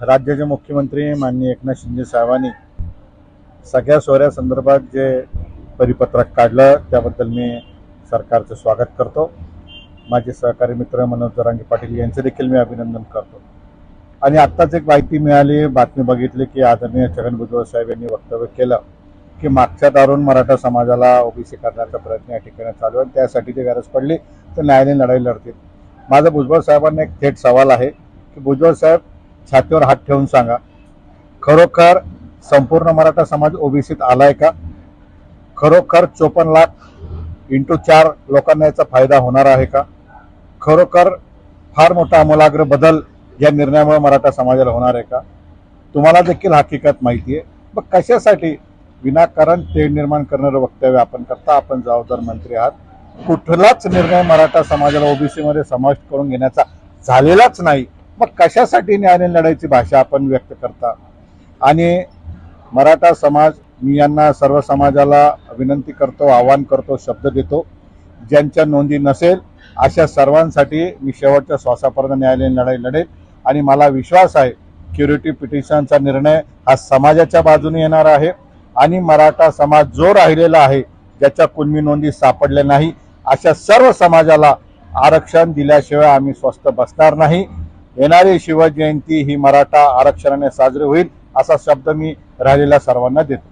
राज्याचे मुख्यमंत्री माननीय एकनाथ शिंदे साहेबांनी सगळ्या सोहऱ्यासंदर्भात जे परिपत्रक काढलं त्याबद्दल मी सरकारचं स्वागत करतो. माझे सहकारी मित्र मनोज जरांगे पाटील यांचे देखील मी अभिनंदन करतो. आणि आत्ताच एक माहिती मिळाली बातमी बघितली की आदरणीय छगन भुजबळ साहेब यांनी वक्तव्य केलं की मागच्या दारून मराठा समाजाला ओबीसी करण्याचा प्रयत्न या ठिकाणी चालू आहे. त्यासाठी ती गरज पडली तर न्यायालयीन लढाई लढतील. माझा भुजबळ साहेबांना एक थेट सवाल आहे की भुजबळ साहेब छातीवर हात ठेवून सांगा. खरोखर संपूर्ण मराठा समाज ओबीसीत आलाय का? खरोखर चोपन्न लाख इंटू चार लोकांना याचा फायदा होणार आहे का? खरोखर फार मोठा आमूलाग्र बदल या निर्णयामुळे मराठा समाजाला होणार आहे का? तुम्हाला देखील हकीकत माहिती आहे मग कशासाठी? विनाकारण तेढ निर्माण करणारं वक्तव्य आपण करता आपण जबाबदार मंत्री आहात. कुठलाच निर्णय मराठा समाजाला ओबीसीमध्ये समाविष्ट करून घेण्याचा झालेलाच नाही. मग कशासाठी न्यायालयीन लढाईची भाषा आपण व्यक्त करता? आणि मराठा समाज मी यांना सर्व समाजाला विनंती करतो आवाहन करतो शब्द देतो ज्यांच्या नोंदी नसेल अशा सर्वांसाठी मी शेवटच्या श्वासापर्यंत न्यायालयीन लढाई लढेल. आणि मला विश्वास आहे क्युरिटी पिटिशनचा निर्णय हा समाजाच्या बाजूने येणार आहे. आणि मराठा समाज जो राहिलेला आहे ज्याच्या कुणबी नोंदी सापडल्या नाही अशा सर्व समाजाला आरक्षण दिल्याशिवाय आम्ही स्वस्थ बसणार नाही. येणारी शिवजयंती ही मराठा आरक्षणाने साजरी होईल असा शब्द मी राहिलेल्या सर्वांना देतो.